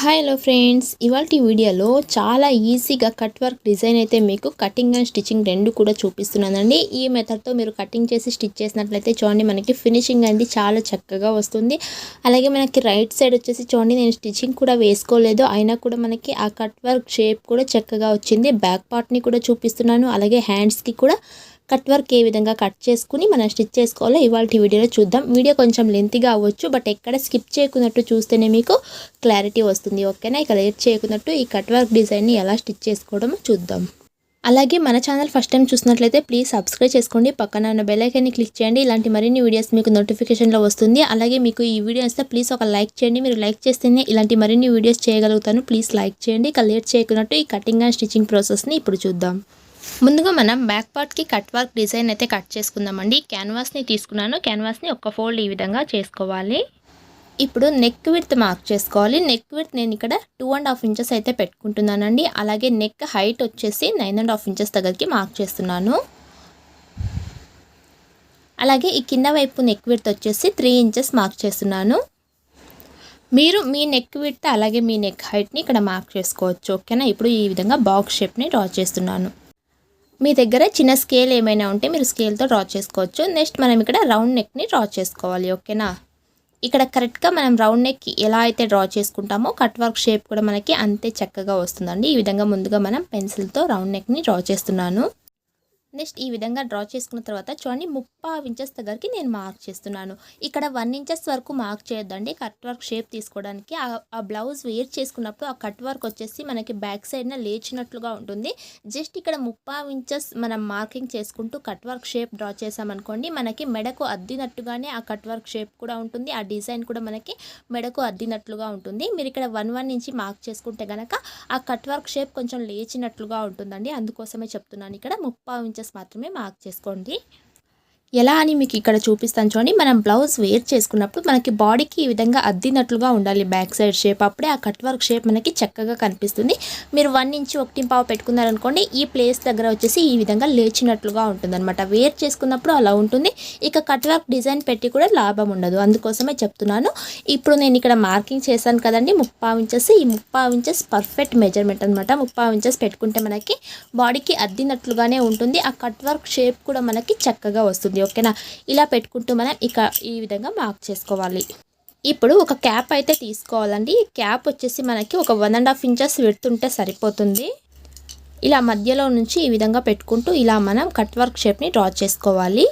Hi hello friends ఇవాళ వీడియోలో చాలా ఈజీగా కట్ వర్క్ డిజైన్ అయితే మీకు కటింగ్ అండ్ స్టిచ్చింగ్ రెండు కూడా చూపిస్తున్నానండి ఈ మెథడ్తో మీరు కటింగ్ చేసి స్టిచ్ చేసినట్లయితే చూడండి మనకి ఫినిషింగ్ అనేది చాలా చక్కగా వస్తుంది. అలాగే మనకి రైట్ సైడ్ వచ్చేసి చూడండి నేను స్టిచ్చింగ్ కూడా వేసుకోలేదు. అయినా కూడా మనకి ఆ కట్ వర్క్ షేప్ కూడా చక్కగా వచ్చింది. బ్యాక్ పార్ట్ని కూడా చూపిస్తున్నాను. అలాగే హ్యాండ్స్కి కూడా కట్ వర్క్ ఏ విధంగా కట్ చేసుకుని మనం స్టిచ్ చేసుకోవాలో ఇవాళ వీడియోలో చూద్దాం. వీడియో కొంచెం లెంతీగా అవ్వచ్చు బట్ ఎక్కడ స్కిప్ చేయకున్నట్టు చూస్తేనే మీకు క్లారిటీ వస్తుంది. ఓకేనా? ఇక లేట్ చేయకున్నట్టు ఈ కట్ వర్క్ డిజైన్ని ఎలా స్టిచ్ చేసుకోవడమో చూద్దాం. అలాగే మన ఛానల్ ఫస్ట్ టైం చూసినట్లయితే ప్లీజ్ సబ్స్క్రైబ్ చేసుకోండి. పక్కన ఉన్న బెల్లైకాన్ని క్లిక్ చేయండి. ఇలాంటి మరిన్ని వీడియోస్ మీకు నోటిఫికేషన్లో వస్తుంది. అలాగే మీకు ఈ వీడియో వస్తే ప్లీజ్ ఒక లైక్ చేయండి. మీరు లైక్ చేస్తేనే ఇలాంటి మరిన్ని వీడియోస్ చేయగలుగుతాను. ప్లీజ్ లైక్ చేయండి. ఇక లేట్ చేయకున్నట్టు ఈ కటింగ్ అండ్ స్టిచ్చింగ్ ప్రాసెస్ని ఇప్పుడు చూద్దాం. ముందుగా మనం బ్యాక్ పార్ట్కి కట్ వర్క్ డిజైన్ అయితే కట్ చేసుకుందామండి. క్యాన్వాస్ని తీసుకున్నాను. క్యాన్వాస్ని ఒక ఫోల్డ్ ఈ విధంగా చేసుకోవాలి. ఇప్పుడు నెక్ విడ్త్ మార్క్ చేసుకోవాలి. నెక్ విడ్త్ నేను ఇక్కడ టూ అండ్ హాఫ్ ఇంచెస్ అయితే పెట్టుకుంటున్నానండి. అలాగే నెక్ హైట్ వచ్చేసి నైన్ అండ్ హాఫ్ ఇంచెస్ దగ్గరికి మార్క్ చేస్తున్నాను. అలాగే ఈ కింద వైపు నెక్ విడ్త్ వచ్చేసి త్రీ ఇంచెస్ మార్క్ చేస్తున్నాను. మీరు మీ నెక్ విడ్త్ అలాగే మీ నెక్ హైట్ని ఇక్కడ మార్క్ చేసుకోవచ్చు. ఓకేనా ఇప్పుడు ఈ విధంగా బాక్స్ షేప్ని డ్రా చేస్తున్నాను. మీ దగ్గర చిన్న స్కేల్ ఏమైనా ఉంటే మీరు స్కేల్తో డ్రా చేసుకోవచ్చు. నెక్స్ట్ మనం ఇక్కడ రౌండ్ నెక్ని డ్రా చేసుకోవాలి. ఓకేనా? ఇక్కడ కరెక్ట్గా మనం రౌండ్ నెక్ ఎలా అయితే డ్రా చేసుకుంటామో కట్ వర్క్ షేప్ కూడా మనకి అంతే చక్కగా వస్తుందండి. ఈ విధంగా ముందుగా మనం పెన్సిల్తో రౌండ్ నెక్ని డ్రా చేస్తున్నాను. నెక్స్ట్ ఈ విధంగా డ్రా చేసుకున్న తర్వాత చూడండి ముప్పై ఇంచెస్ దగ్గరికి నేను మార్క్ చేస్తున్నాను. ఇక్కడ వన్ ఇంచెస్ వరకు మార్క్ చేయొద్దండి. కట్ వర్క్ షేప్ తీసుకోవడానికి ఆ బ్లౌజ్ వేర్ చేసుకున్నప్పుడు ఆ కట్ వర్క్ వచ్చేసి మనకి బ్యాక్ సైడ్న లేచినట్లుగా ఉంటుంది. జస్ట్ ఇక్కడ ముప్పై ఇంచెస్ మనం మార్కింగ్ చేసుకుంటూ కట్ వర్క్ షేప్ డ్రా చేసామనుకోండి మనకి మెడకు అద్దినట్టుగానే ఆ కట్ వర్క్ షేప్ కూడా ఉంటుంది. ఆ డిజైన్ కూడా మనకి మెడకు అద్దినట్లుగా ఉంటుంది. మీరు ఇక్కడ వన్ వన్ నుంచి మార్క్ చేసుకుంటే కనుక ఆ కట్ వర్క్ షేప్ కొంచెం లేచినట్లుగా ఉంటుందండి. అందుకోసమే చెప్తున్నాను ఇక్కడ ముప్పై ఇంచెస్ మాత్రమే మార్క్ చేసుకోండి. ఎలా అని మీకు ఇక్కడ చూపిస్తాను చూడండి. మనం బ్లౌజ్ వేర్ చేసుకున్నప్పుడు మనకి బాడీకి ఈ విధంగా అద్దినట్లుగా ఉండాలి. బ్యాక్ సైడ్ షేప్ అప్పుడే ఆ కట్ వర్క్ షేప్ మనకి చక్కగా కనిపిస్తుంది. మీరు వన్ ఇంచ్ ఒకటి పావు పెట్టుకున్నారనుకోండి ఈ ప్లేస్ దగ్గర వచ్చేసి ఈ విధంగా లేచినట్లుగా ఉంటుందన్నమాట. వేర్ చేసుకున్నప్పుడు అలా ఉంటుంది. ఇక కట్ వర్క్ డిజైన్ పెట్టి కూడా లాభం ఉండదు. అందుకోసమే చెప్తున్నాను. ఇప్పుడు నేను ఇక్కడ మార్కింగ్ చేశాను కదండి. ముప్పావు ఇంచెస్ ఈ ముప్పావు ఇంచెస్ పర్ఫెక్ట్ మెజర్మెంట్ అనమాట ముప్పావు ఇంచెస్ పెట్టుకుంటే మనకి బాడీకి అద్దినట్లుగానే ఉంటుంది. ఆ కట్ వర్క్ షేప్ కూడా మనకి చక్కగా వస్తుంది. ఓకేనా? ఇలా పెట్టుకుంటూ మనం ఇక ఈ విధంగా మార్క్ చేసుకోవాలి. ఇప్పుడు ఒక క్యాప్ అయితే తీసుకోవాలండి. ఈ క్యాప్ వచ్చేసి మనకి ఒక వన్ అండ్ హాఫ్ ఇంచెస్ పెడుతుంటే సరిపోతుంది. ఇలా మధ్యలో నుంచి ఈ విధంగా పెట్టుకుంటూ ఇలా మనం కట్ వర్క్ షేప్ని డ్రా చేసుకోవాలి.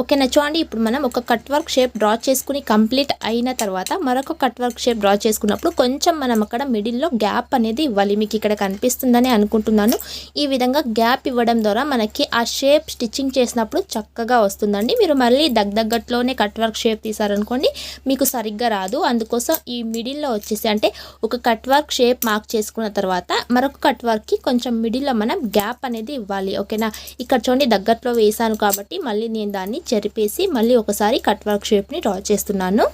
ఓకేనా చూడండి ఇప్పుడు మనం ఒక కట్ వర్క్ షేప్ డ్రా చేసుకుని కంప్లీట్ అయిన తర్వాత మరొక కట్ వర్క్ షేప్ డ్రా చేసుకున్నప్పుడు కొంచెం మనం అక్కడ మిడిల్లో గ్యాప్ అనేది ఇవ్వాలి. మీకు ఇక్కడ కనిపిస్తుందని అనుకుంటున్నాను. ఈ విధంగా గ్యాప్ ఇవ్వడం ద్వారా మనకి ఆ షేప్ స్టిచ్చింగ్ చేసినప్పుడు చక్కగా వస్తుందండి. మీరు మళ్ళీ దగ్గట్లోనే కట్ వర్క్ షేప్ తీసారనుకోండి మీకు సరిగ్గా రాదు. అందుకోసం ఈ మిడిల్లో వచ్చేసి అంటే ఒక కట్ వర్క్ షేప్ మార్క్ చేసుకున్న తర్వాత మరొక కట్ వర్క్కి కొంచెం మిడిల్లో మనం గ్యాప్ అనేది ఇవ్వాలి. ఓకేనా? ఇక్కడ చూడండి దగ్గరలో వేసాను కాబట్టి మళ్ళీ నేను దాన్ని జరిపేసి మళ్ళీ ఒకసారి కట్ వర్క్ షేప్ని డ్రా చేస్తున్నాను.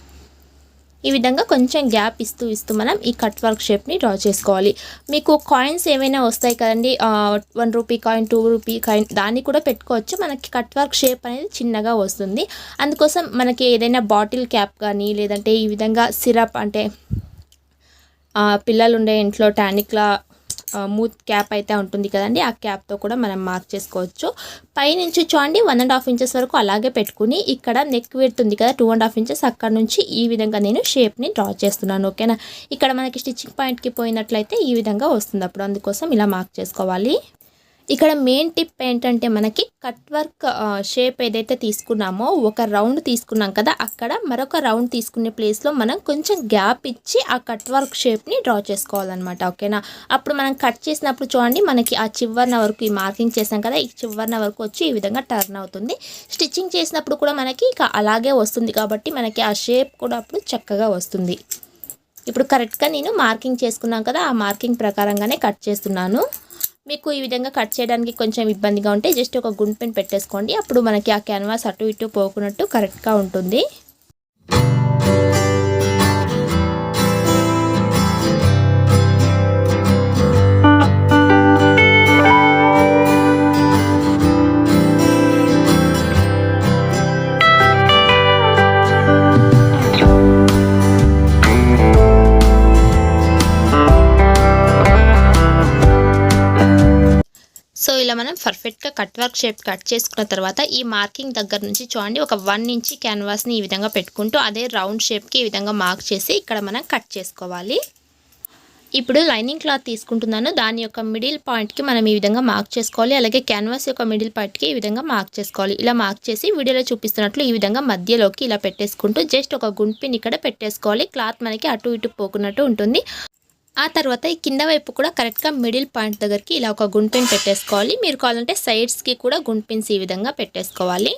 ఈ విధంగా కొంచెం గ్యాప్ ఇస్తూ ఇస్తూ మనం ఈ కట్ వర్క్ షేప్ని డ్రా చేసుకోవాలి. మీకు కాయిన్స్ ఏమైనా వస్తాయి కదండి one rupee coin two rupee coin దాన్ని కూడా పెట్టుకోవచ్చు. మనకి కట్ వర్క్ షేప్ అనేది చిన్నగా వస్తుంది. అందుకోసం మనకి ఏదైనా బాటిల్ క్యాప్ కానీ లేదంటే ఈ విధంగా సిరప్ అంటే పిల్లలు ఉండే ఇంట్లో టానిక్లా మూత్ క్యాప్ అయితే ఉంటుంది కదండి ఆ క్యాప్తో కూడా మనం మార్క్ చేసుకోవచ్చు. పైనుంచి చూడండి వన్ అండ్ హాఫ్ ఇంచెస్ వరకు అలాగే పెట్టుకుని ఇక్కడ నెక్ పెడుతుంది కదా టూ అండ్ హాఫ్ ఇంచెస్ అక్కడ నుంచి ఈ విధంగా నేను షేప్ని డ్రా చేస్తున్నాను ఓకేనా ఇక్కడ మనకి స్టిచ్చింగ్ పాయింట్కి పోయినట్లయితే ఈ విధంగా వస్తుంది అప్పుడు అందుకోసం ఇలా మార్క్ చేసుకోవాలి. ఇక్కడ మెయిన్ టిప్ ఏంటంటే మనకి కట్ వర్క్ షేప్ ఏదైతే తీసుకున్నామో ఒక రౌండ్ తీసుకున్నాం కదా అక్కడ మరొక రౌండ్ తీసుకునే ప్లేస్లో మనం కొంచెం గ్యాప్ ఇచ్చి ఆ కట్ వర్క్ షేప్ని డ్రా చేసుకోవాలన్నమాట ఓకేనా అప్పుడు మనం కట్ చేసినప్పుడు చూడండి మనకి ఆ చివరిన వరకు ఈ మార్కింగ్ చేసాం కదా ఈ చివరిన వరకు వచ్చి ఈ విధంగా టర్న్ అవుతుంది. స్టిచ్చింగ్ చేసినప్పుడు కూడా మనకి ఇక అలాగే వస్తుంది కాబట్టి మనకి ఆ షేప్ కూడా అప్పుడు చక్కగా వస్తుంది. ఇప్పుడు కరెక్ట్గా నేను మార్కింగ్ చేసుకున్నాం కదా ఆ మార్కింగ్ ప్రకారంగానే కట్ చేస్తున్నాను. మీకు ఈ విధంగా కట్ చేయడానికి కొంచెం ఇబ్బందిగా ఉంటే జస్ట్ ఒక గుండ్ పెన్ పెట్టేసుకోండి. అప్పుడు మనకి ఆ క్యాన్వాస్ అటు ఇటు పోకున్నట్టు కరెక్ట్గా ఉంటుంది. ఇలా మనం పర్ఫెక్ట్గా కట్ వర్క్ షేప్ కట్ చేసుకున్న తర్వాత ఈ మార్కింగ్ దగ్గర నుంచి చూడండి ఒక వన్ ఇంచి క్యాన్వాస్ని ఈ విధంగా పెట్టుకుంటూ అదే రౌండ్ షేప్కి ఈ విధంగా మార్క్ చేసి ఇక్కడ మనం కట్ చేసుకోవాలి. ఇప్పుడు లైనింగ్ క్లాత్ తీసుకుంటున్నాను. దాని యొక్క మిడిల్ పాయింట్కి మనం ఈ విధంగా మార్క్ చేసుకోవాలి. అలాగే క్యాన్వాస్ యొక్క మిడిల్ పాయింట్కి ఈ విధంగా మార్క్ చేసుకోవాలి. ఇలా మార్క్ చేసి వీడియోలో చూపిస్తున్నట్లు ఈ విధంగా మధ్యలోకి ఇలా పెట్టేసుకుంటూ జస్ట్ ఒక గుంపిని ఇక్కడ పెట్టేసుకోవాలి. క్లాత్ మనకి అటు ఇటు పోకున్నట్టు ఉంటుంది. ఆ తర్వాత ఈ కింద వైపు కూడా కరెక్ట్గా మిడిల్ పాయింట్ దగ్గరికి ఇలా ఒక గుండ్పిన్ పెట్టేసుకోవాలి. మీరు కావాలంటే సైడ్స్కి కూడా గుండ్పిన్స్ ఈ విధంగా పెట్టేసుకోవాలి.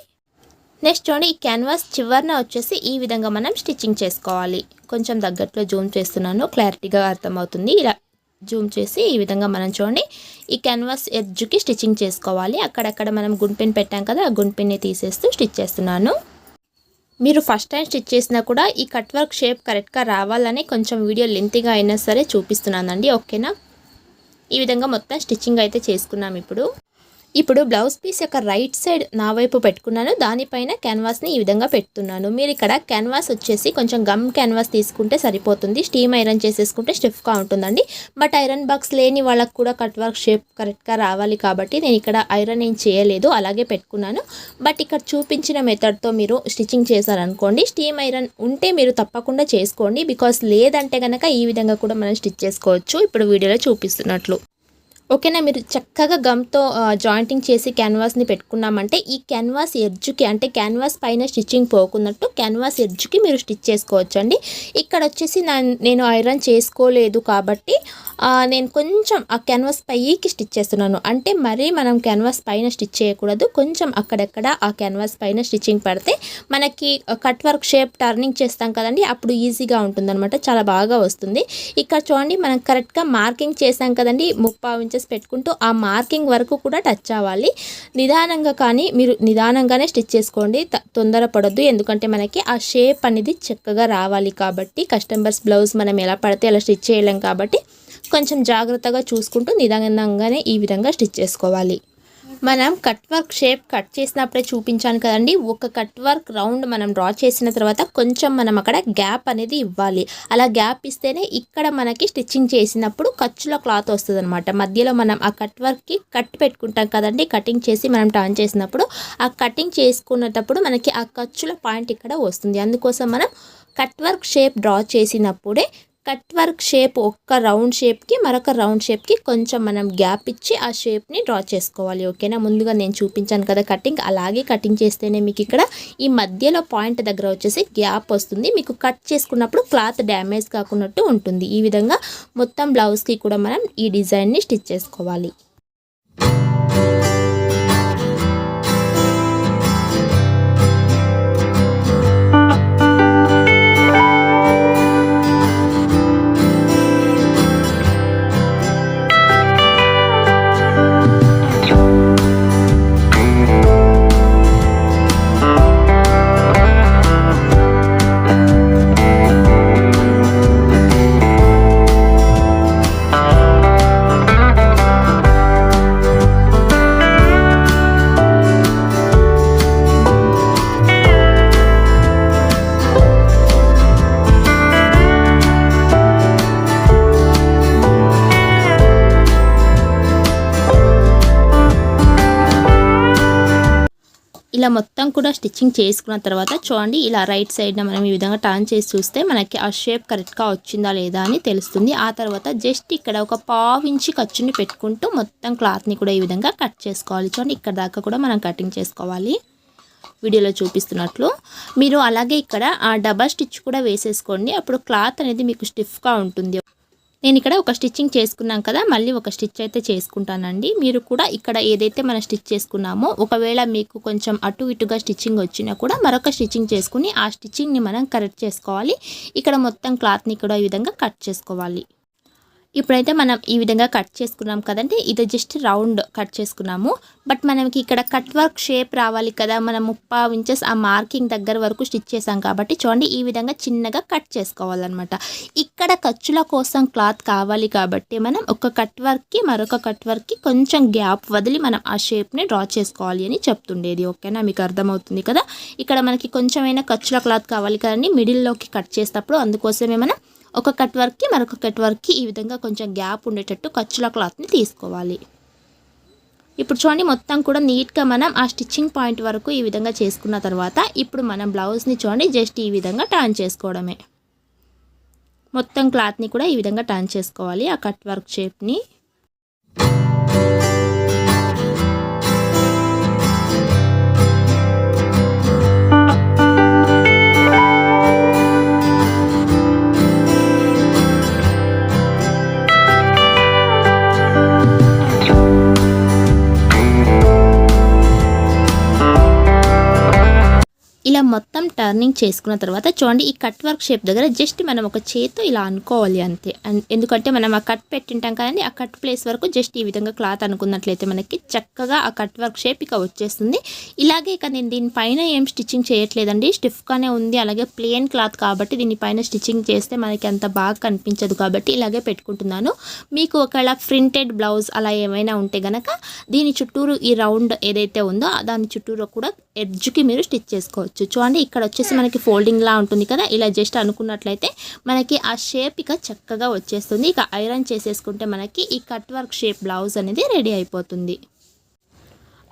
నెక్స్ట్ చూడండి ఈ క్యాన్వాస్ చివరిన వచ్చేసి ఈ విధంగా మనం స్టిచ్చింగ్ చేసుకోవాలి. కొంచెం దగ్గరలో జూమ్ చేస్తున్నాను క్లారిటీగా అర్థమవుతుంది. ఇలా జూమ్ చేసి ఈ విధంగా మనం చూడండి ఈ క్యాన్వాస్ ఎడ్జ్కి స్టిచ్చింగ్ చేసుకోవాలి. అక్కడక్కడ మనం గుంపిన్ పెట్టాం కదా ఆ గుంపిన్ని తీసేస్తూ స్టిచ్ చేస్తున్నాను. మీరు ఫస్ట్ టైం స్టిచ్ చేసినా కూడా ఈ కట్ వర్క్ షేప్ కరెక్ట్గా రావాలని కొంచెం వీడియో లెంతీగా అయినా సరే చూపిస్తున్నానండి ఓకేనా ఈ విధంగా మొత్తం స్టిచ్చింగ్ అయితే చేసుకున్నాం ఇప్పుడు. ఇప్పుడు బ్లౌజ్ పీస్ యొక్క రైట్ సైడ్ నా వైపు పెట్టుకున్నాను దానిపైన క్యాన్వాస్ని ఈ విధంగా పెడుతున్నాను. మీరు ఇక్కడ క్యాన్వాస్ వచ్చేసి కొంచెం గమ్ క్యాన్వాస్ తీసుకుంటే సరిపోతుంది స్టీమ్ ఐరన్ చేసేసుకుంటే స్టిఫ్గా ఉంటుందండి. బట్ ఐరన్ బాక్స్ లేని వాళ్ళకు కూడా కట్ వర్క్ షేప్ కరెక్ట్గా రావాలి కాబట్టి నేను ఇక్కడ ఐరన్ ఏం చేయలేదు అలాగే పెట్టుకున్నాను. బట్ ఇక్కడ చూపించిన మెథడ్తో మీరు స్టిచ్చింగ్ చేశారనుకోండి స్టీమ్ ఐరన్ ఉంటే మీరు తప్పకుండా చేసుకోండి బికాస్ లేదంటే కనుక ఈ విధంగా కూడా మనం స్టిచ్ చేసుకోవచ్చు. ఇప్పుడు వీడియోలో చూపిస్తున్నట్లు. ఓకేనా మీరు చక్కగా గమ్తో జాయింటింగ్ చేసి క్యాన్వాస్ని పెట్టుకున్నామంటే ఈ క్యాన్వాస్ ఎడ్జ్కి అంటే క్యాన్వాస్ పైన స్టిచ్చింగ్ పోకున్నట్టు క్యాన్వాస్ ఎడ్జ్కి మీరు స్టిచ్ చేసుకోవచ్చు అండి ఇక్కడ వచ్చేసి నేను ఐరన్ చేసుకోలేదు కాబట్టి నేను కొంచెం ఆ క్యాన్వాస్ పైకి స్టిచ్ చేస్తున్నాను. అంటే మరీ మనం క్యాన్వాస్ పైన స్టిచ్ చేయకూడదు. కొంచెం అక్కడక్కడ ఆ క్యాన్వాస్ పైన స్టిచ్చింగ్ పడితే మనకి కట్ వర్క్ షేప్ టర్నింగ్ చేస్తాం కదండి. అప్పుడు ఈజీగా ఉంటుందన్నమాట. చాలా బాగా వస్తుంది. ఇక్కడ చూడండి మనం కరెక్ట్గా మార్కింగ్ చేసాం కదండి. ముప్పై ఇంచెస్ పెట్టుకుంటూ ఆ మార్కింగ్ వరకు కూడా టచ్ అవ్వాలి. నిదానంగా కానీ మీరు నిదానంగానే స్టిచ్ చేసుకోండి. తొందరపడద్దు ఎందుకంటే మనకి ఆ షేప్ అనేది చక్కగా రావాలి కాబట్టి కస్టమర్స్ బ్లౌజ్ మనం ఎలా పడితే అలా స్టిచ్ చేయలేం కాబట్టి కొంచెం జాగ్రత్తగా చూసుకుంటూ నిదానంగానే ఈ విధంగా స్టిచ్ చేసుకోవాలి. మనం కట్ వర్క్ షేప్ కట్ చేసినప్పుడే చూపించాను కదండి. ఒక కట్ వర్క్ రౌండ్ మనం డ్రా చేసిన తర్వాత కొంచెం మనం అక్కడ గ్యాప్ అనేది ఇవ్వాలి. అలా గ్యాప్ ఇస్తేనే ఇక్కడ మనకి స్టిచ్చింగ్ చేసినప్పుడు ఖర్చులో క్లాత్ వస్తుంది అనమాట మధ్యలో మనం ఆ కట్ వర్క్కి కట్ పెట్టుకుంటాం కదండి. కటింగ్ చేసి మనం టర్న్ చేసినప్పుడు ఆ కటింగ్ చేసుకునేటప్పుడు మనకి ఆ ఖర్చుల పాయింట్ ఇక్కడ వస్తుంది. అందుకోసం మనం కట్ వర్క్ షేప్ డ్రా చేసినప్పుడే కట్ వర్క్ షేప్ ఒక్క రౌండ్ షేప్కి మరొక రౌండ్ షేప్కి కొంచెం మనం గ్యాప్ ఇచ్చి ఆ షేప్ని డ్రా చేసుకోవాలి. ఓకేనా? ముందుగా నేను చూపించాను కదా కటింగ్. అలాగే కటింగ్ చేస్తేనే మీకు ఇక్కడ ఈ మధ్యలో పాయింట్ దగ్గర వచ్చేసి గ్యాప్ వస్తుంది. మీకు కట్ చేసుకున్నప్పుడు క్లాత్ డ్యామేజ్ కాకున్నట్టు ఉంటుంది. ఈ విధంగా మొత్తం బ్లౌజ్కి కూడా మనం ఈ డిజైన్ని స్టిచ్ చేసుకోవాలి. ఇలా మొత్తం కూడా స్టిచ్చింగ్ చేసుకున్న తర్వాత చూడండి ఇలా రైట్ సైడ్న మనం ఈ విధంగా టర్న్ చేసి చూస్తే మనకి ఆ షేప్ కరెక్ట్గా వచ్చిందా లేదా అని తెలుస్తుంది. ఆ తర్వాత జస్ట్ ఇక్కడ ఒక పావు ఇంచి ఖర్చుని పెట్టుకుంటూ మొత్తం క్లాత్ని కూడా ఈ విధంగా కట్ చేసుకోవాలి. చూడండి ఇక్కడ దాకా కూడా మనం కటింగ్ చేసుకోవాలి. వీడియోలో చూపిస్తున్నట్లు. మీరు అలాగే ఇక్కడ ఆ డబల్ స్టిచ్ కూడా వేసేసుకోండి. అప్పుడు క్లాత్ అనేది మీకు స్టిఫ్గా ఉంటుంది. నేను ఇక్కడ ఒక స్టిచ్చింగ్ చేసుకున్నాం కదా మళ్ళీ ఒక స్టిచ్ అయితే చేసుకుంటానండి. మీరు కూడా ఇక్కడ ఏదైతే మనం స్టిచ్ చేసుకున్నామో ఒకవేళ మీకు కొంచెం అటు ఇటుగా స్టిచ్చింగ్ వచ్చినా కూడా మరొక స్టిచ్చింగ్ చేసుకుని ఆ స్టిచ్చింగ్ని మనం కరెక్ట్ చేసుకోవాలి. ఇక్కడ మొత్తం క్లాత్ని కూడా ఈ విధంగా కట్ చేసుకోవాలి. ఇప్పుడైతే మనం ఈ విధంగా కట్ చేసుకున్నాం కదండి. ఇది జస్ట్ రౌండ్ కట్ చేసుకున్నాము. బట్ మనకి ఇక్కడ కట్ వర్క్ షేప్ రావాలి కదా. మనం ముప్పై ఇంచెస్ ఆ మార్కింగ్ దగ్గర వరకు స్టిచ్ చేసాం కాబట్టి చూడండి ఈ విధంగా చిన్నగా కట్ చేసుకోవాలన్నమాట. ఇక్కడ ఖర్చుల కోసం క్లాత్ కావాలి కాబట్టి మనం ఒక కట్ వర్క్కి మరొక కట్ వర్క్కి కొంచెం గ్యాప్ వదిలి మనం ఆ షేప్ని డ్రా చేసుకోవాలి అని చెప్తుండేది. ఓకేనా మీకు అర్థమవుతుంది కదా? ఇక్కడ మనకి కొంచెమైనా ఖర్చుల క్లాత్ కావాలి కదండి. మిడిల్లోకి కట్ చేసేటప్పుడు అందుకోసమే మనం ఒక కట్ వర్క్కి మరొక కట్ వర్క్కి ఈ విధంగా కొంచెం గ్యాప్ ఉండేటట్టు ఖర్చుల క్లాత్ని తీసుకోవాలి. ఇప్పుడు చూడండి మొత్తం కూడా నీట్గా మనం ఆ స్టిచ్చింగ్ పాయింట్ వరకు ఈ విధంగా చేసుకున్న తర్వాత ఇప్పుడు మనం బ్లౌజ్ని చూడండి జస్ట్ ఈ విధంగా టర్న్ చేసుకోవడమే. మొత్తం క్లాత్ని కూడా ఈ విధంగా టర్న్ చేసుకోవాలి ఆ కట్ వర్క్ షేప్ని. ఇలా మొత్తం టర్నింగ్ చేసుకున్న తర్వాత చూడండి ఈ కట్ వర్క్ షేప్ దగ్గర జస్ట్ మనం ఒక చేతితో ఇలా అనుకోవాలి అంతే. ఎందుకంటే మనం ఆ కట్ పెట్టింటాం కదండి ఆ కట్ ప్లేస్ వరకు జస్ట్ ఈ విధంగా క్లాత్ అనుకున్నట్లయితే మనకి చక్కగా ఆ కట్ వర్క్ షేప్ ఇక వచ్చేస్తుంది. ఇలాగే ఇక నేను దీనిపైన ఏం స్టిచ్చింగ్ చేయట్లేదండి స్టిఫ్గానే ఉంది అలాగే ప్లెయిన్ క్లాత్ కాబట్టి దీనిపైన స్టిచ్చింగ్ చేస్తే మనకి అంత బాగా కనిపించదు కాబట్టి ఇలాగే పెట్టుకుంటున్నాను. మీకు ఒకవేళ ప్రింటెడ్ బ్లౌజ్ అలా ఏమైనా ఉంటే గనక దీని చుట్టూరు ఈ రౌండ్ ఏదైతే ఉందో దాని చుట్టూరు కూడా ఎడ్జ్కి మీరు స్టిచ్ చేసుకోవచ్చు. చూడండి ఇక్కడ వచ్చేసి మనకి ఫోల్డింగ్ లా ఉంటుంది కదా? ఇలా జస్ట్ అనుకున్నట్లయితే మనకి ఆ షేప్ ఇక చక్కగా వచ్చేస్తుంది. ఇక ఐరన్ చేసేసుకుంటే మనకి ఈ కట్ వర్క్ షేప్ బ్లౌజ్ అనేది రెడీ అయిపోతుంది.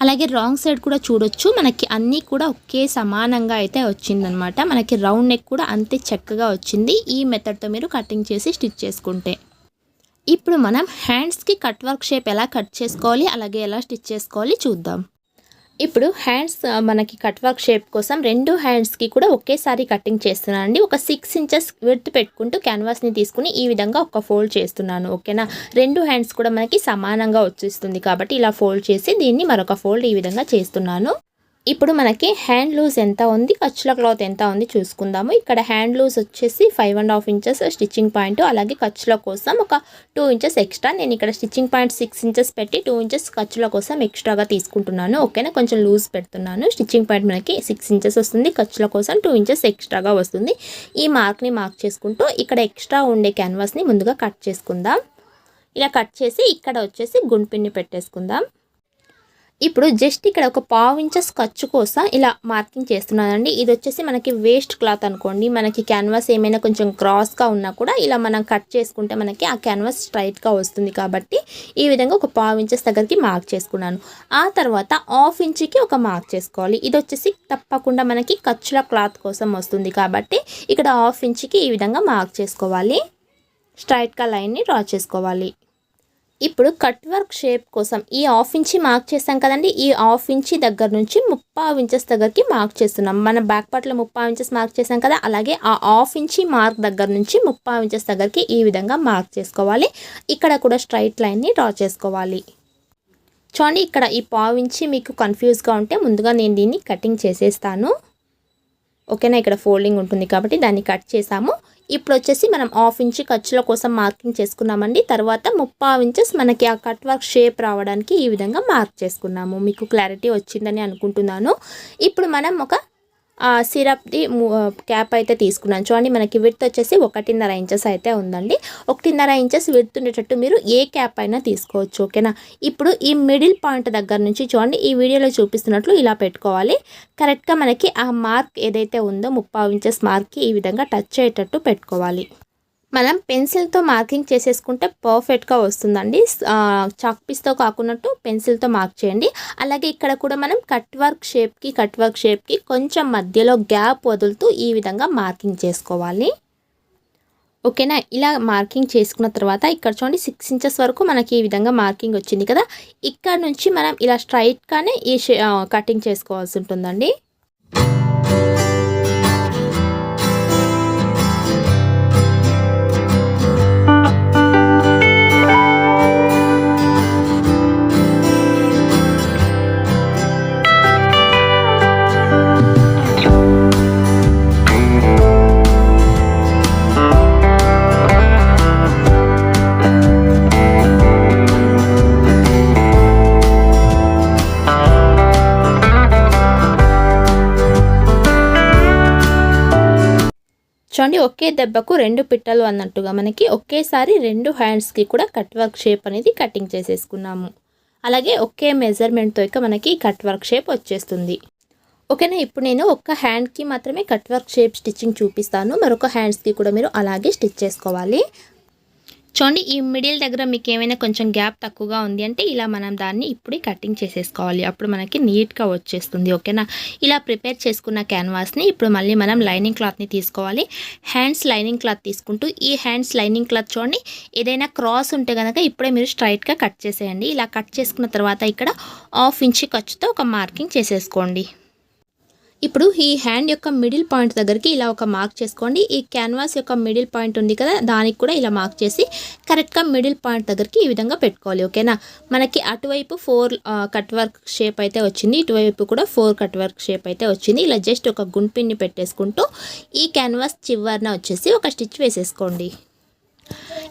అలాగే రాంగ్ సైడ్ కూడా చూడొచ్చు. మనకి అన్నీ కూడా ఒకే సమానంగా అయితే వచ్చిందనమాట. మనకి రౌండ్ నెక్ కూడా అంతే చక్కగా వచ్చింది. ఈ మెథడ్తో మీరు కటింగ్ చేసి స్టిచ్ చేసుకుంటే. ఇప్పుడు మనం హ్యాండ్స్కి కట్ వర్క్ షేప్ ఎలా కట్ చేసుకోవాలి? అలాగే ఎలా స్టిచ్ చేసుకోవాలి? చూద్దాం. ఇప్పుడు హ్యాండ్స్ మనకి కట్ వర్క్ షేప్ కోసం రెండు హ్యాండ్స్కి కూడా ఒకేసారి కటింగ్ చేస్తున్నాను అండి. ఒక సిక్స్ ఇంచెస్ విడ్త్ పెట్టుకుంటూ క్యాన్వాస్ని తీసుకుని ఈ విధంగా ఒక ఫోల్డ్ చేస్తున్నాను ఓకేనా రెండు హ్యాండ్స్ కూడా మనకి సమానంగా వచ్చేస్తుంది కాబట్టి ఇలా ఫోల్డ్ చేసి దీన్ని మరొక ఫోల్డ్ ఈ విధంగా చేస్తున్నాను. ఇప్పుడు మనకి హ్యాండ్ లూజ్ ఎంత ఉంది? ఖర్చుల క్లాత్ ఎంత ఉంది చూసుకుందాము. ఇక్కడ హ్యాండ్ లూజ్ వచ్చేసి five and half inches stitching point అలాగే ఖర్చుల కోసం ఒక టూ ఇంచెస్ ఎక్స్ట్రా నేను ఇక్కడ స్టిచ్చింగ్ పాయింట్ సిక్స్ ఇంచెస్ పెట్టి టూ ఇంచెస్ ఖర్చుల కోసం ఎక్స్ట్రాగా తీసుకుంటున్నాను. ఓకేనా? కొంచెం లూజ్ పెడుతున్నాను. స్టిచ్చింగ్ పాయింట్ మనకి సిక్స్ ఇంచెస్ వస్తుంది. ఖర్చుల కోసం టూ ఇంచెస్ ఎక్స్ట్రాగా వస్తుంది. ఈ మార్క్ని మార్క్ చేసుకుంటూ ఇక్కడ ఎక్స్ట్రా ఉండే క్యాన్వాస్ని ముందుగా కట్ చేసుకుందాం. ఇలా కట్ చేసి ఇక్కడ వచ్చేసి గుండ్పిన్ని పెట్టేసుకుందాం. ఇప్పుడు జస్ట్ ఇక్కడ ఒక పావు ఇంచెస్ ఖర్చు కోసం ఇలా మార్కింగ్ చేస్తున్నానండి. ఇది వచ్చేసి మనకి వేస్ట్ క్లాత్ అనుకోండి. మనకి క్యాన్వాస్ ఏమైనా కొంచెం క్రాస్గా ఉన్నా కూడా ఇలా మనం కట్ చేసుకుంటే మనకి ఆ క్యాన్వాస్ స్ట్రైట్గా వస్తుంది కాబట్టి ఈ విధంగా ఒక పావు ఇంచెస్ దగ్గరికి మార్క్ చేసుకున్నాను. ఆ తర్వాత హాఫ్ ఇంచ్కి ఒక మార్క్ చేసుకోవాలి. ఇది వచ్చేసి తప్పకుండా మనకి ఖర్చుల క్లాత్ కోసం వస్తుంది కాబట్టి ఇక్కడ హాఫ్ ఇంచ్కి ఈ విధంగా మార్క్ చేసుకోవాలి. స్ట్రైట్గా లైన్ని డ్రా చేసుకోవాలి. ఇప్పుడు కట్ వర్క్ షేప్ కోసం ఈ హాఫ్ ఇంచి మార్క్ చేస్తాం కదండి. ఈ హాఫ్ ఇంచి దగ్గర నుంచి ముప్పావు ఇంచెస్ దగ్గరికి మార్క్ చేస్తున్నాం. మన బ్యాక్ పార్ట్లో ముప్పావు ఇంచెస్ మార్క్ చేసాం కదా. అలాగే ఆ హాఫ్ ఇంచి మార్క్ దగ్గర నుంచి ముప్పావు ఇంచెస్ దగ్గరికి ఈ విధంగా మార్క్ చేసుకోవాలి. ఇక్కడ కూడా స్ట్రైట్ లైన్ని డ్రా చేసుకోవాలి. చూడండి ఇక్కడ ఈ పావు ఇంచి మీకు కన్ఫ్యూజ్గా ఉంటే ముందుగా నేను దీన్ని కటింగ్ చేసేస్తాను. ఓకేనా? ఇక్కడ ఫోల్డింగ్ ఉంటుంది కాబట్టి దాన్ని కట్ చేసాము ఇప్పుడు వచ్చేసి మనం హాఫ్ ఇంచ్ ఖర్చుల కోసం మార్కింగ్ చేసుకున్నామండి. తర్వాత ముప్పావు ఇంచెస్ మనకి ఆ కట్ వర్క్ షేప్ రావడానికి ఈ విధంగా మార్క్ చేసుకున్నాము. మీకు క్లారిటీ వచ్చిందని అనుకుంటున్నాను. ఇప్పుడు మనం ఒక సిరప్ది క్యాప్ అయితే తీసుకున్నాను. చూడండి మనకి విడ్త్ వచ్చేసి ఒకటిన్నర ఇంచెస్ అయితే ఉందండి. ఒకటిన్నర ఇంచెస్ విడ్త్ ఉండేటట్టు మీరు ఏ క్యాప్ అయినా తీసుకోవచ్చు ఓకేనా? ఇప్పుడు ఈ మిడిల్ పాయింట్ దగ్గర నుంచి చూడండి ఈ వీడియోలో చూపిస్తున్నట్లు ఇలా పెట్టుకోవాలి. కరెక్ట్గా మనకి ఆ మార్క్ ఏదైతే ఉందో ముప్పావు ఇంచెస్ మార్క్కి ఈ విధంగా టచ్ అయ్యేటట్టు పెట్టుకోవాలి. మనం పెన్సిల్తో మార్కింగ్ చేసేసుకుంటే పర్ఫెక్ట్గా వస్తుందండి. చాక్ పీస్తో కాకున్నట్టు పెన్సిల్తో మార్క్ చేయండి. అలాగే ఇక్కడ కూడా మనం కట్ వర్క్ షేప్కి కట్ వర్క్ షేప్కి కొంచెం మధ్యలో గ్యాప్ వదులుతూ ఈ విధంగా మార్కింగ్ చేసుకోవాలి. ఓకేనా? ఇలా మార్కింగ్ చేసుకున్న తర్వాత ఇక్కడ చూడండి సిక్స్ ఇంచెస్ వరకు మనకి ఈ విధంగా మార్కింగ్ వచ్చింది కదా? ఇక్కడ నుంచి మనం ఇలా స్ట్రైట్గానే ఈ కటింగ్ చేసుకోవాల్సి ఉంటుందండి. చూడండి ఒకే దెబ్బకు రెండు పిట్టలు అన్నట్టుగా మనకి ఒకేసారి రెండు హ్యాండ్స్కి కూడా కట్ వర్క్ షేప్ అనేది కటింగ్ చేసేసుకున్నాము. అలాగే ఒకే మెజర్మెంట్తో ఇక మనకి కట్ వర్క్ షేప్ వచ్చేస్తుంది. ఓకేనా? ఇప్పుడు నేను ఒక్క హ్యాండ్కి మాత్రమే కట్ వర్క్ షేప్ స్టిచ్చింగ్ చూపిస్తాను. మరొక హ్యాండ్స్కి కూడా మీరు అలాగే స్టిచ్ చేసుకోవాలి. చూడండి ఈ మిడిల్ దగ్గర మీకు ఏమైనా కొంచెం గ్యాప్ తక్కువగా ఉంది అంటే ఇలా మనం దాన్ని ఇప్పుడే కటింగ్ చేసేసుకోవాలి. అప్పుడు మనకి నీట్గా వచ్చేస్తుంది ఓకేనా? ఇలా ప్రిపేర్ చేసుకున్న క్యాన్వాస్ని ఇప్పుడు మళ్ళీ మనం లైనింగ్ క్లాత్ని తీసుకోవాలి. హ్యాండ్స్ లైనింగ్ క్లాత్ తీసుకుంటూ ఈ హ్యాండ్స్ లైనింగ్ క్లాత్ చూడండి ఏదైనా క్రాస్ ఉంటే కనుక ఇప్పుడే మీరు స్ట్రైట్గా కట్ చేసేయండి. ఇలా కట్ చేసుకున్న తర్వాత ఇక్కడ హాఫ్ ఇంచ్ ఖర్చుతో ఒక మార్కింగ్ చేసేసుకోండి. ఇప్పుడు ఈ హ్యాండ్ యొక్క మిడిల్ పాయింట్ దగ్గరికి ఇలా ఒక మార్క్ చేసుకోండి. ఈ క్యాన్వాస్ యొక్క మిడిల్ పాయింట్ ఉంది కదా దానికి కూడా ఇలా మార్క్ చేసి కరెక్ట్గా మిడిల్ పాయింట్ దగ్గరికి ఈ విధంగా పెట్టుకోవాలి ఓకేనా మనకి అటువైపు ఫోర్ కట్ వర్క్ షేప్ అయితే వచ్చింది ఇటువైపు కూడా ఫోర్ కట్ వర్క్ షేప్ అయితే వచ్చింది. ఇలా జస్ట్ ఒక గుంపిన్ని పెట్టేసుకుంటూ ఈ క్యాన్వాస్ చివరన వచ్చేసి ఒక స్టిచ్ వేసేసుకోండి.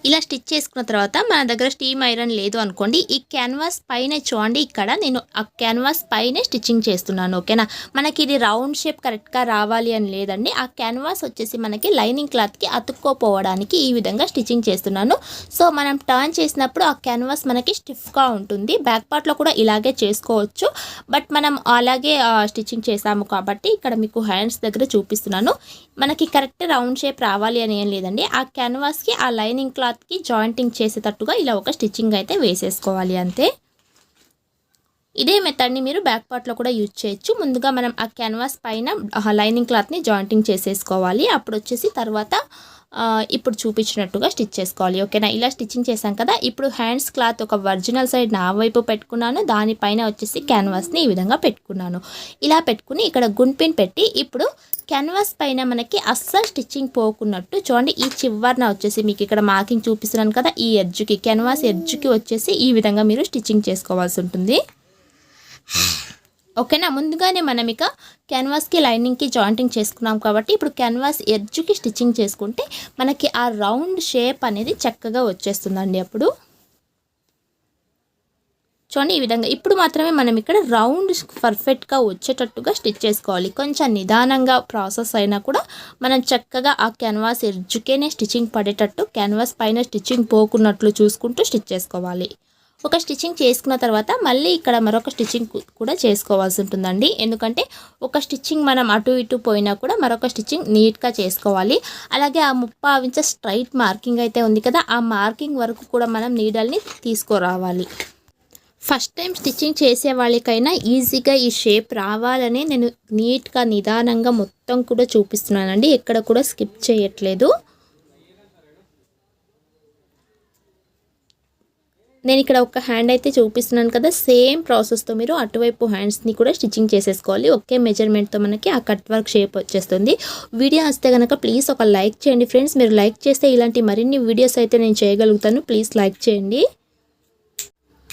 ఇలా స్టిచ్ చేసుకున్న తర్వాత మన దగ్గర స్టీమ్ ఐరన్ లేదు అనుకోండి ఈ క్యాన్వాస్ పైన చూడండి. ఇక్కడ నేను ఆ క్యాన్వాస్ పైనే స్టిచ్చింగ్ చేస్తున్నాను ఓకేనా? మనకి ఇది రౌండ్ షేప్ కరెక్ట్గా రావాలి అని లేదండి. ఆ క్యాన్వాస్ వచ్చేసి మనకి లైనింగ్ క్లాత్కి అతుక్కోపోవడానికి ఈ విధంగా స్టిచ్చింగ్ చేస్తున్నాను. సో మనం టర్న్ చేసినప్పుడు ఆ క్యాన్వాస్ మనకి స్టిఫ్గా ఉంటుంది. బ్యాక్ పార్ట్లో కూడా ఇలాగే చేసుకోవచ్చు. బట్ మనం అలాగే స్టిచ్చింగ్ చేసాము కాబట్టి ఇక్కడ మీకు హ్యాండ్స్ దగ్గర చూపిస్తున్నాను. మనకి కరెక్ట్ రౌండ్ షేప్ రావాలి అని ఏం లేదండి. ఆ క్యాన్వాస్కి ఆ లైనింగ్ క్లాత్కి జాయింటింగ్ చేసేటట్టుగా ఇలా ఒక స్టిచ్చింగ్ అయితే వేసేసుకోవాలి అంతే. ఇదే మెథడ్ని మీరు బ్యాక్ పార్ట్లో కూడా యూజ్ చేయొచ్చు. ముందుగా మనం ఆ క్యాన్వాస్ పైన లైనింగ్ క్లాత్ని జాయింటింగ్ చేసేసుకోవాలి. అప్పుడు వచ్చేసి తర్వాత ఇప్పుడు చూపించినట్టుగా స్టిచ్ చేసుకోవాలి. ఓకేనా? ఇలా స్టిచ్చింగ్ చేశాం కదా? ఇప్పుడు హ్యాండ్స్ క్లాత్ ఒక ఒరిజినల్ సైడ్ నా వైపు పెట్టుకున్నాను. దానిపైన వచ్చేసి క్యాన్వాస్ని ఈ విధంగా పెట్టుకున్నాను. ఇలా పెట్టుకుని ఇక్కడ గుంపిన్ పెట్టి ఇప్పుడు క్యాన్వాస్ పైన మనకి అస్సలు స్టిచ్చింగ్ పోకున్నట్టు చూడండి. ఈ చివరిన వచ్చేసి మీకు ఇక్కడ మార్కింగ్ చూపిస్తున్నాను కదా? ఈ ఎడ్జ్కి క్యాన్వాస్ ఎడ్జ్కి వచ్చేసి ఈ విధంగా మీరు స్టిచ్చింగ్ చేసుకోవాల్సి ఉంటుంది. ఓకేనా? ముందుగానే మనం ఇక క్యాన్వాస్కి లైనింగ్కి జాయింటింగ్ చేసుకున్నాం కాబట్టి ఇప్పుడు క్యాన్వాస్ ఎడ్జ్కి స్టిచ్చింగ్ చేసుకుంటే మనకి ఆ రౌండ్ షేప్ అనేది చక్కగా వచ్చేస్తుందండి అప్పుడు. చూడండి ఈ విధంగా. ఇప్పుడు మాత్రమే మనం ఇక్కడ రౌండ్ పర్ఫెక్ట్గా వచ్చేటట్టుగా స్టిచ్ చేసుకోవాలి. కొంచెం నిదానంగా ప్రాసెస్ అయినా కూడా మనం చక్కగా ఆ క్యాన్వాస్ ఎడ్జుకేనే స్టిచ్చింగ్ పడేటట్టు క్యాన్వాస్ పైన స్టిచ్చింగ్ పోకున్నట్లు చూసుకుంటూ స్టిచ్ చేసుకోవాలి. ఒక స్టిచ్చింగ్ చేసుకున్న తర్వాత మళ్ళీ ఇక్కడ మరొక స్టిచ్చింగ్ కూడా చేసుకోవాల్సి ఉంటుందండి. ఎందుకంటే ఒక స్టిచ్చింగ్ మనం అటు ఇటు పోయినా కూడా మరొక స్టిచ్చింగ్ నీట్గా చేసుకోవాలి. అలాగే ఆ ముప్పా ఇంచ స్ట్రైట్ మార్కింగ్ అయితే ఉంది కదా ఆ మార్కింగ్ వరకు కూడా మనం నీడల్ని తీసుకురావాలి. ఫస్ట్ టైం స్టిచ్చింగ్ చేసే వాళ్ళకైనా ఈజీగా ఈ షేప్ రావాలని నేను నీట్గా నిదానంగా మొత్తం కూడా చూపిస్తున్నానండి. ఎక్కడ కూడా స్కిప్ చేయట్లేదు. నేను ఇక్కడ ఒక హ్యాండ్ అయితే చూపిస్తున్నాను కదా. సేమ్ ప్రాసెస్తో మీరు అటువైపు హ్యాండ్స్ని కూడా స్టిచ్చింగ్ చేసేసుకోవాలి. ఒకే మెజర్మెంట్తో మనకి ఆ కట్ వర్క్ షేప్ వచ్చేస్తుంది. వీడియో వస్తే కనుక ప్లీజ్ ఒక లైక్ చేయండి ఫ్రెండ్స్ మీరు లైక్ చేస్తే ఇలాంటి మరిన్ని వీడియోస్ అయితే నేను చేయగలుగుతాను. ప్లీజ్ లైక్ చేయండి.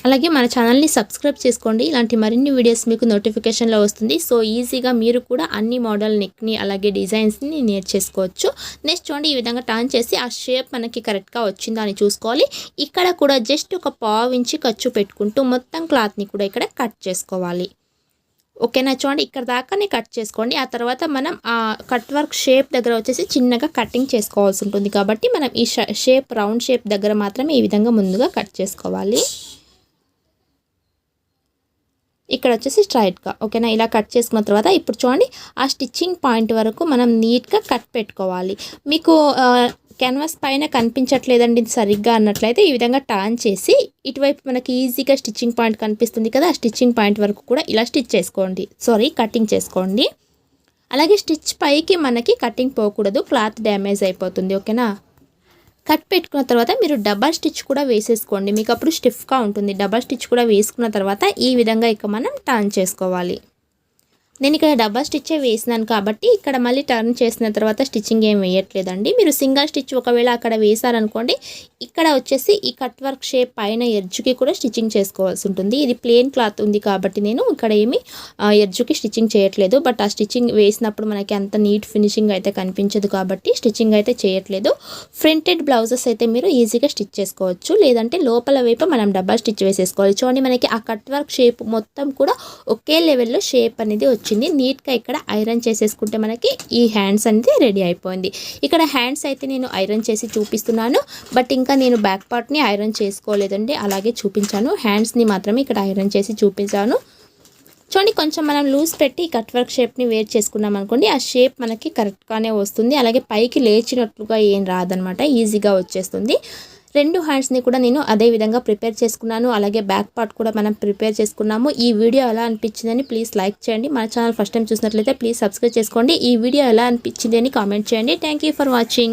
అలాగే మన ఛానల్ని సబ్స్క్రైబ్ చేసుకోండి. ఇలాంటి మరిన్ని వీడియోస్ మీకు నోటిఫికేషన్లో వస్తుంది. సో ఈజీగా మీరు కూడా అన్ని మోడల్ నెక్ని అలాగే డిజైన్స్ని నేర్చేసుకోవచ్చు నెక్స్ట్ చూడండి ఈ విధంగా టర్న్ చేసి ఆ షేప్ మనకి కరెక్ట్గా వచ్చిందా అని చూసుకోవాలి. ఇక్కడ కూడా జస్ట్ ఒక పావు ఖర్చు పెట్టుకుంటూ మొత్తం క్లాత్ని కూడా ఇక్కడ కట్ చేసుకోవాలి. ఓకేనా చూడండి ఇక్కడ దాకానే కట్ చేసుకోండి. ఆ తర్వాత మనం ఆ కట్ వర్క్ షేప్ దగ్గర వచ్చేసి చిన్నగా కటింగ్ చేసుకోవాల్సి ఉంటుంది. కాబట్టి మనం ఈ షేప్ రౌండ్ షేప్ దగ్గర మాత్రమే ఈ విధంగా ముందుగా కట్ చేసుకోవాలి. ఇక్కడ వచ్చేసి స్ట్రైట్గా ఓకేనా? ఇలా కట్ చేసుకున్న తర్వాత ఇప్పుడు చూడండి ఆ స్టిచ్చింగ్ పాయింట్ వరకు మనం నీట్గా కట్ పెట్టుకోవాలి. మీకు క్యాన్వాస్ పైన కనిపించట్లేదండి సరిగ్గా అన్నట్లయితే ఈ విధంగా టర్న్ చేసి ఇటువైపు మనకి ఈజీగా స్టిచ్చింగ్ పాయింట్ కనిపిస్తుంది కదా ఆ స్టిచ్చింగ్ పాయింట్ వరకు కూడా ఇలా స్టిచ్ చేసుకోండి. సారీ కటింగ్ చేసుకోండి. అలాగే స్టిచ్ పైకి మనకి కటింగ్ పోకూడదు క్లాత్ డ్యామేజ్ అయిపోతుంది ఓకేనా? కట్ పెట్టుకున్న తర్వాత మీరు డబల్ స్టిచ్ కూడా వేసేసుకోండి. మీకు అప్పుడు స్టిఫ్గా ఉంటుంది. డబల్ స్టిచ్ కూడా వేసుకున్న తర్వాత ఈ విధంగా ఇక మనం టర్న్ చేసుకోవాలి. నేను ఇక్కడ డబ్బా స్టిచ్చే వేసినాను కాబట్టి ఇక్కడ మళ్ళీ టర్న్ చేసిన తర్వాత స్టిచ్చింగ్ ఏం వేయట్లేదండి. మీరు సింగిల్ స్టిచ్ ఒకవేళ అక్కడ వేసారనుకోండి ఇక్కడ వచ్చేసి ఈ కట్ వర్క్ షేప్ పైన ఎర్జుకి కూడా స్టిచ్చింగ్ చేసుకోవాల్సి ఉంటుంది. ఇది ప్లెయిన్ క్లాత్ ఉంది కాబట్టి నేను ఇక్కడ ఏమి ఎర్జుకి స్టిచ్చింగ్ చేయట్లేదు. బట్ ఆ స్టిచ్చింగ్ వేసినప్పుడు మనకి అంత నీట్ ఫినిషింగ్ అయితే కనిపించదు కాబట్టి స్టిచ్చింగ్ అయితే చేయట్లేదు. ఫ్రంటెడ్ బ్లౌజెస్ అయితే మీరు ఈజీగా స్టిచ్ చేసుకోవచ్చు. లేదంటే లోపల వైపు మనం డబ్బా స్టిచ్ వేసేసుకోవాలి. చూడండి మనకి ఆ కట్ వర్క్ షేప్ మొత్తం కూడా ఒకే లెవెల్లో షేప్ అనేది వచ్చింది. నీట్గా ఇక్కడ ఐరన్ చేసేసుకుంటే మనకి ఈ హ్యాండ్స్ అనేది రెడీ అయిపోయింది. ఇక్కడ హ్యాండ్స్ అయితే నేను ఐరన్ చేసి చూపిస్తున్నాను. బట్ ఇంకా నేను బ్యాక్ పార్ట్ని ఐరన్ చేసుకోలేదండి. అలాగే చూపించాను. హ్యాండ్స్ని మాత్రమే ఇక్కడ ఐరన్ చేసి చూపించాను. చూడండి కొంచెం మనం లూజ్ పెట్టి కట్ వర్క్ షేప్ని వేర్ చేసుకున్నాం అనుకోండి ఆ షేప్ మనకి కరెక్ట్గానే వస్తుంది. అలాగే పైకి లేచినట్లుగా ఏం రాదనమాట. ఈజీగా వచ్చేస్తుంది. రెండు హ్యాండ్స్ని కూడా నేను అదే విధంగా ప్రిపేర్ చేసుకున్నాను. అలాగే బ్యాక్ పార్ట్ కూడా మనం ప్రిపేర్ చేసుకున్నాము. ఈ వీడియో ఎలా అనిపించిందని ప్లీజ్ లైక్ చేయండి. మన ఛానల్ ఫస్ట్ టైం చూసినట్లయితే ప్లీజ్ సబ్స్క్రైబ్ చేసుకోండి. ఈ వీడియో ఎలా అనిపించింది అని కామెంట్ చేయండి. Thank for watching